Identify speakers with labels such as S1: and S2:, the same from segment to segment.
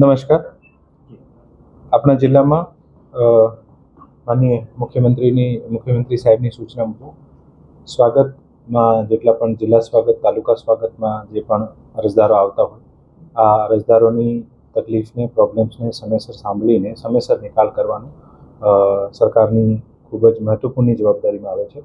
S1: નમસ્કાર. આપણા જિલ્લામાં માનનીય મુખ્યમંત્રીની, મુખ્યમંત્રી સાહેબની સૂચના મુજબ સ્વાગતમાં જેટલા પણ જિલ્લા સ્વાગત, તાલુકા સ્વાગતમાં જે પણ અરજદારો આવતા હોય, આ અરજદારોની તકલીફને પ્રોબ્લેમ્સને સમયસર સાંભળીને, સમયસર નિકાલ કરવાનો સરકારની ખૂબ જ મહત્વપૂર્ણ જવાબદારીમાં આવે છે.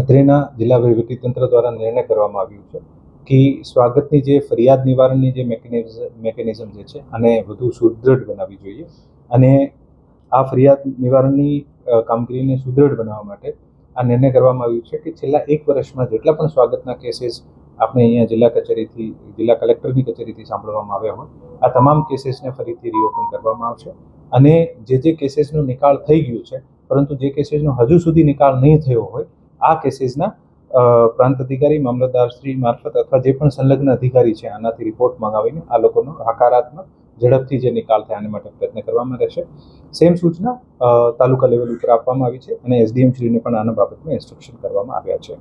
S1: અત્રેના જિલ્લા વહીવટીતંત્ર દ્વારા નિર્ણય કરવામાં આવ્યું છે. કે સ્વાગતની જે ફરિયાદ નિવારણની જે મેકેનિઝમ મેકેનિઝમ જે છે આને વધુ સુદૃઢ બનાવવી જોઈએ. અને આ ફરિયાદ નિવારણની કામગીરીને સુદૃઢ બનાવવા માટે આ નિર્ણય કરવામાં આવ્યું છે કે છેલ્લા એક વર્ષમાં જેટલા પણ સ્વાગતના કેસીસ આપણે અહીંયા જિલ્લા કચેરીથી, જિલ્લા કલેક્ટરની કચેરીથી સાંભળવામાં આવ્યા હોય, આ તમામ કેસીસને ફરીથી રીઓપન કરવામાં આવશે. અને જે જે કેસીસનો નિકાલ થઈ ગયો છે, પરંતુ જે કેસીસનો હજુ સુધી નિકાલ નહીં થયો હોય, આ કેસીસના પ્રાંત અધિકારી, મામલતદાર શ્રી મારફત અથવા જે પણ સંલગ્ન અધિકારી છે, આનાથી રિપોર્ટ મંગાવીને આ લોકોનો હકારાત્મક ઝડપથી જે નિકાલ થાય આને માટે પ્રયત્ન કરવામાં રહેશે. સેમ સૂચના તાલુકા લેવલ ઉપર આપવામાં આવી છે અને એસડીએમ શ્રીને પણ આના બાબતમાં ઇન્સ્ટ્રક્શન કરવામાં આવ્યા છે.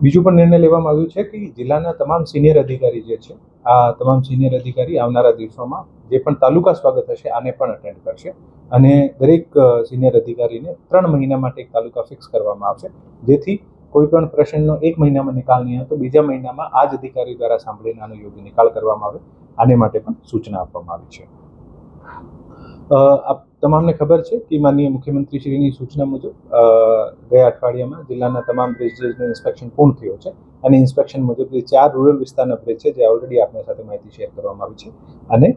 S1: બીજું પણ નિર્ણય લેવામાં આવ્યું છે કે જિલ્લાના તમામ સિનિયર અધિકારી જે છે, આ તમામ સિનિયર અધિકારી આવનારા દિવસોમાં જે પણ તાલુકા સ્વાગત હશે આને પણ અટેન્ડ કરશે અને દરેક સિનિયર અધિકારીને ત્રણ મહિના માટે એક તાલુકા ફિક્સ કરવામાં આવશે. જેથી કોઈ પણ પ્રશ્નનો એક મહિનામાં નિકાલ નહીં આવે તો બીજા મહિનામાં આ જ અધિકારી દ્વારા સાંભળીને આનો યોગ્ય નિકાલ કરવામાં આવે. આને માટે પણ સૂચના આપવામાં આવી છે. તમામને ખબર છે કે માનનીય મુખ્યમંત્રીશ્રીની સૂચના મુજબ ગયા અઠવાડિયામાં જિલ્લાના તમામ બ્રિજનો ઇન્સ્પેક્શન પૂર્ણ થયું છે અને ઇન્સ્પેક્શન મુજબ જે ચાર રૂરલ વિસ્તારના બ્રિજ છે, જે ઓલરેડી આપણી સાથે માહિતી શેર કરવામાં આવી છે અને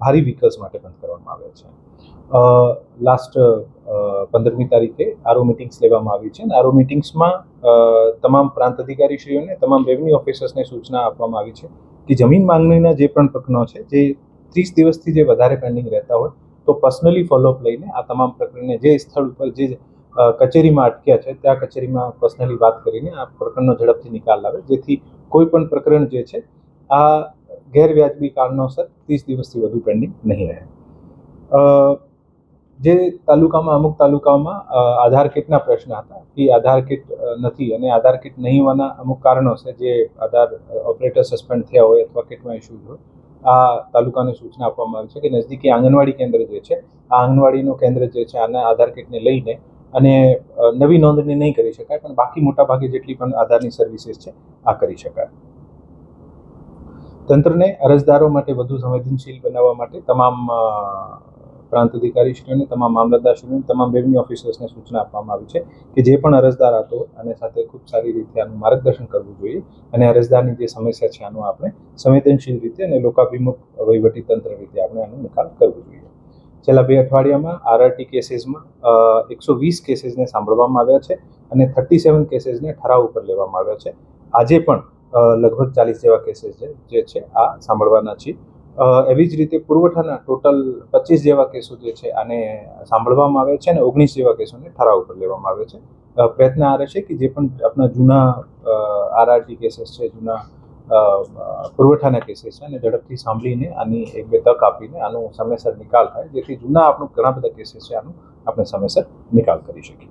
S1: ભારી વ્હીકલ્સ માટે બંધ કરવામાં આવ્યા છે. લાસ્ટ પંદરમી તારીખે આરો મિટિંગ્સ લેવામાં આવી છે અને આરો મિટિંગ્સમાં તમામ પ્રાંત અધિકારીશ્રીઓને, તમામ રેવન્યુ ઓફિસર્સને સૂચના આપવામાં આવી છે કે જમીન માંગણીના જે પણ પ્રકરણો છે, જે ત્રીસ દિવસથી જે વધારે પેન્ડિંગ રહેતા હોય, તો પર્સનલી ફોલોઅપ લઈને આ તમામ પ્રકરણને જે સ્થળ ઉપર જે કચેરીમાં અટક્યા છે, ત્યાં કચેરીમાં પર્સનલી વાત કરીને આ પ્રકરણનો ઝડપથી નિકાલ લાવે. જેથી કોઈ પણ પ્રકરણ જે છે, આ ગેરવ્યાજબી કારણોસર ત્રીસ દિવસથી વધુ પેન્ડિંગ નહીં રહે. જે તાલુકામાં, અમુક તાલુકાઓમાં આધાર કિટના પ્રશ્ન હતા એ આધાર કિટ નથી અને આધાર કિટ નહીં હોવાના અમુક કારણો છે જે આધાર ઓપરેટર સસ્પેન્ડ થયા હોય અથવા કિટમાં ઇસ્યુઝ હોય. આ તાલુકાને સૂચના આપવામાં આવી છે કે નજદીકી આંગણવાડી કેન્દ્ર જે છે, આ આંગણવાડીનું કેન્દ્ર જે છે, આના આધાર કિટને લઈને અને નવી નોંધણી નહીં કરી શકાય, પણ બાકી મોટા ભાગે જેટલી પણ આધારની સર્વિસીસ છે, આ કરી શકાય. તંત્રને અરજદારો માટે વધુ સંવેદનશીલ બનાવવા માટે તમામ પ્રાંત અધિકારીશ્રીઓને તમામ મામલતદારશ્રીઓને તમામ રેવન્યુ ઓફિસર્સને સૂચના આપવામાં આવી છે કે જે પણ અરજદાર હતો અને સાથે ખૂબ સારી રીતે આનું માર્ગદર્શન કરવું જોઈએ અને અરજદારની જે સમસ્યા છે આનું આપણે સંવેદનશીલ રીતે અને લોકાભિમુખ વહીવટી તંત્ર રીતે આપણે આનો નિકાલ કરવો જોઈએ. છેલ્લા બે અઠવાડિયામાં આરઆરટી કેસીસમાં એકસો વીસ કેસીસને સાંભળવામાં આવ્યા છે અને થર્ટી સેવન કેસીસને ઠરાવ ઉપર લેવામાં આવ્યા છે. આજે પણ લગભગ ચાલીસ જેવા કેસીસ છે જે છે આ સાંભળવાના છે અ, એવી જ રીતે પુરવઠાના ટોટલ પચીસ જેવા કેસો જે છે આને સાંભળવામાં આવે છે અને ઓગણીસ જેવા કેસોને ઠરાવ ઉપર લેવામાં આવે છે. પ્રયત્ન આ રહેશે કે જે પણ આપણા જૂના આરઆરટી કેસીસ છે, જૂના પુરવઠાના કેસીસ છે અને ઝડપથી સાંભળીને આની એક બે તક આપીને આનો સમયસર નિકાલ થાય, જેથી જૂના આપણું ઘણા બધા કેસીસ છે આનું આપણે સમયસર નિકાલ કરી શકીએ.